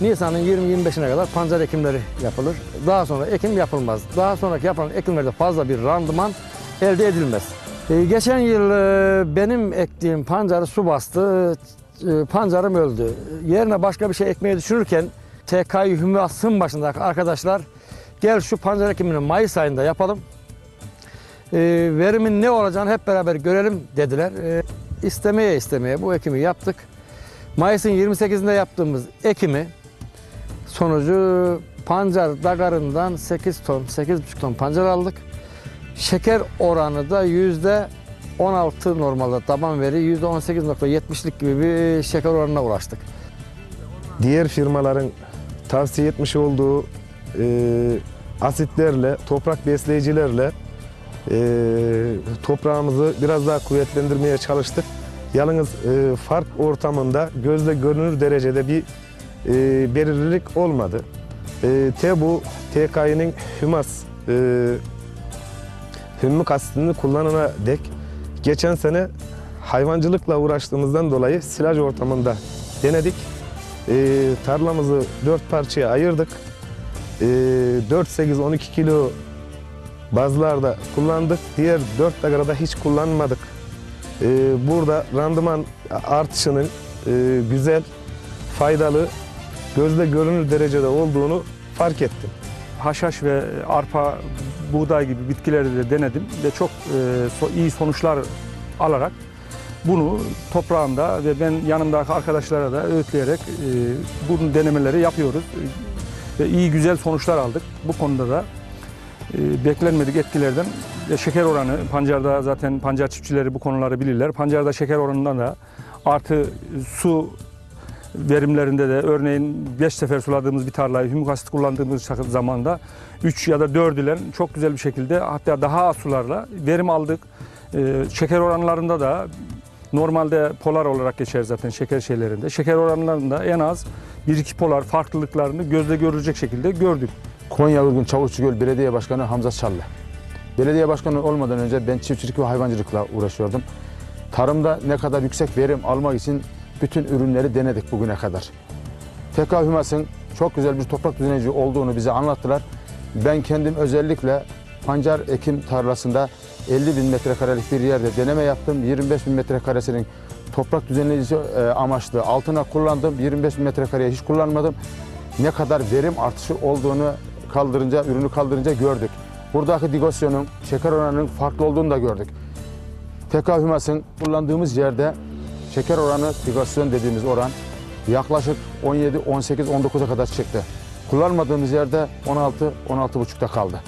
Nisan'ın 20-25'ine kadar pancar ekimleri yapılır. Daha sonra ekim yapılmaz. Daha sonraki yapılan ekimlerde fazla bir randıman elde edilmez. Ee, geçen yıl e, benim ektiğim pancarı su bastı. E, pancarım öldü. Yerine başka bir şey ekmeyi düşünürken TKİ Hümas'ın başındaki arkadaşlar gel şu pancar ekimini Mayıs ayında yapalım. E, verimin ne olacağını hep beraber görelim dediler. E, istemeye istemeye bu ekimi yaptık. Mayıs'ın 28'inde yaptığımız ekimi sonucu pancar dagarından 8 ton, 8,5 ton pancar aldık. Şeker oranı da yüzde 16 normalde taban veri yüzde 18.70'lik gibi bir şeker oranına ulaştık. diğer firmaların tavsiye etmiş olduğu e, asitlerle, toprak besleyicilerle e, toprağımızı biraz daha kuvvetlendirmeye çalıştık. Yalnız e, fark ortamında gözle görünür derecede bir e, belirlilik olmadı. E, TEBU, TKİ'nin Hümas e, hümmük asitini kullanana dek geçen sene hayvancılıkla uğraştığımızdan dolayı silaj ortamında denedik. E, tarlamızı dört parçaya ayırdık. E, 4-8-12 kilo bazlarda kullandık. Diğer 4 dagarada hiç kullanmadık. E, burada randıman artışının e, güzel, faydalı, gözle görünür derecede olduğunu fark ettim. haşhaş ve arpa, buğday gibi bitkileri de denedim ve çok e, iyi sonuçlar alarak bunu toprağımda ve ben yanımdaki arkadaşlara da öğütleyerek e, bunun denemeleri yapıyoruz. E, Ve iyi güzel sonuçlar aldık. Bu konuda da beklenmedik etkilerden şeker oranı, pancarda zaten pancar çiftçileri bu konuları bilirler. Pancarda şeker oranından da artı su verimlerinde de örneğin 5 sefer suladığımız bir tarlayı hümük asit kullandığımız zamanda 3 ya da 4 ile çok güzel bir şekilde hatta daha az sularla verim aldık. Ee, şeker oranlarında da normalde polar olarak geçer zaten şeker şeylerinde. Şeker oranlarında en az 1-2 polar farklılıklarını gözle görülecek şekilde gördük. Konya Urgun Çavuşçugöl Belediye Başkanı Hamza Çallı. Belediye başkanı olmadan önce ben çiftçilik ve hayvancılıkla uğraşıyordum. Tarımda ne kadar yüksek verim almak için bütün ürünleri denedik bugüne kadar. TK Hümas'ın çok güzel bir toprak düzenici olduğunu bize anlattılar. Ben kendim özellikle pancar ekim tarlasında 50 bin metrekarelik bir yerde deneme yaptım. 25 bin metrekaresinin toprak düzenleyici e, amaçlı altına kullandım. 25 bin metrekareye hiç kullanmadım. Ne kadar verim artışı olduğunu kaldırınca, ürünü kaldırınca gördük. Buradaki digosyonun, şeker oranının farklı olduğunu da gördük. TK Hümas'ın kullandığımız yerde şeker oranı, digosyon dediğimiz oran yaklaşık 17, 18, 19'a kadar çıktı. Kullanmadığımız yerde 16, 16,5'ta kaldı.